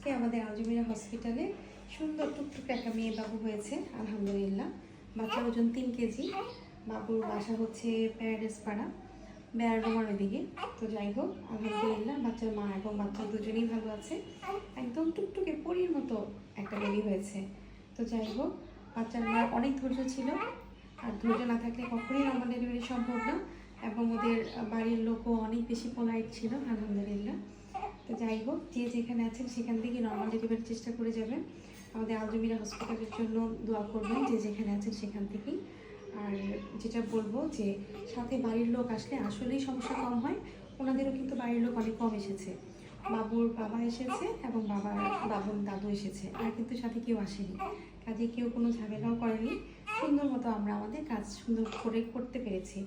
আজকে আমাদের আলজমিরা হসপিটালে সুন্দর টুকটুকে একটা মেয়ে বাবু হয়েছে, আলহামদুলিল্লাহ। বাচ্চার ওজন তিন কেজি। বাবুর বাসা হচ্ছে প্যারাডাইস পাড়া, বেড়াডোমার ওদিকে তো যাই হোক, আলহামদুলিল্লাহ, বাচ্চার মা এবং বাচ্চা দুজনেই ভালো আছে। একদম টুকটুকে পরির মতো একটা বেবি হয়েছে। তো যাই হোক, বাচ্চার মার অনেক ধৈর্য ছিল। আর ধৈর্য না থাকলে কখনোই নর্মাল ডেলিভারি সম্ভব না। এবং ওদের বাড়ির লোকও অনেক বেশি পোলাইট ছিল, আলহামদুলিল্লাহ। তো যাই হোক, যে যেখানে আছেন সেখান থেকে নর্মাল ডেলিভারির চেষ্টা করে যাবেন। আমাদের আলজমিরা হসপিটালের জন্য দোয়া করবেন, যে যেখানে আছেন সেখান থেকেই। আর যেটা বলব যে, সাথে বাড়ির লোক আসলে আসলেই সমস্যা কম হয়, ওনাদেরও কিন্তু বাড়ির লোক অনেক কম এসেছে। বাবুর বাবা এসেছে এবং বাবার বাবুর দাদু এসেছে, আর কিন্তু সাথে কেউ আসেনি। কাজে কেউ কোনো ঝামেলাও করেনি। সুন্দর মতো আমরা আমাদের কাজ সুন্দর করে করতে পেরেছি।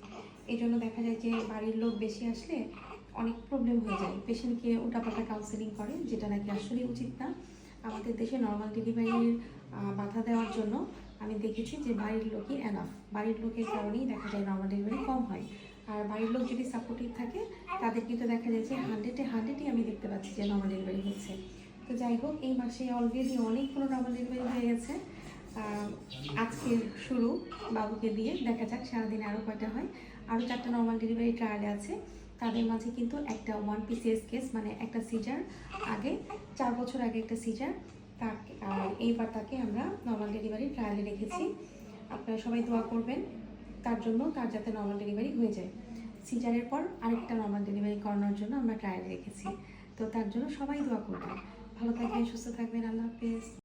এই জন্য দেখা যায় যে বাড়ির লোক বেশি আসলে অনেক প্রবলেম হয়ে যায়। পেশেন্টকে উল্টাপাল্টা কাউন্সেলিং করে যেটা নাকি আসলে উচিত না। আমাদের দেশে নর্মাল ডেলিভারির বাধা দেওয়ার জন্য আমি দেখেছি যে বাড়ির লোকই এনাফ বাড়ির লোকের কারণেই দেখা যায় নর্মাল ডেলিভারি কম হয়। আর বাড়ির লোক যদি সাপোর্টিভ থাকে, তাদের কিন্তু দেখা যায় যে হান্ড্রেডে হান্ড্রেডই আমি দেখতে পাচ্ছি যে নর্মাল ডেলিভারি হচ্ছে। তো যাই হোক, এই মাসে অলরেডি অনেকগুলো নর্মাল ডেলিভারি হয়ে গেছে। আজকের শুরু বাবুকে দিয়ে। দেখা যাক সারাদিনে আরও কয়টা হয়। আরও চারটা নর্মাল ডেলিভারি ট্রায়ালে আছে। তাদের মাঝে কিন্তু একটা ওয়ান পিসিএস কেস মানে একটা সিজার আগে, চার বছর আগে একটা সিজার তাকে এইবার তাকে আমরা নর্মাল ডেলিভারি ট্রায়ালে রেখেছি। আপনারা সবাই দোয়া করবেন, তার জন্য তার যাতে নর্মাল ডেলিভারি হয়ে যায়। সিজারের পর আরেকটা নর্মাল ডেলিভারি করানোর জন্য আমরা ট্রায়ালে রেখেছি। তো তার জন্য সবাই দোয়া করবেন। ভালো থাকবেন, সুস্থ থাকবেন, আল্লাহ হাফেজ।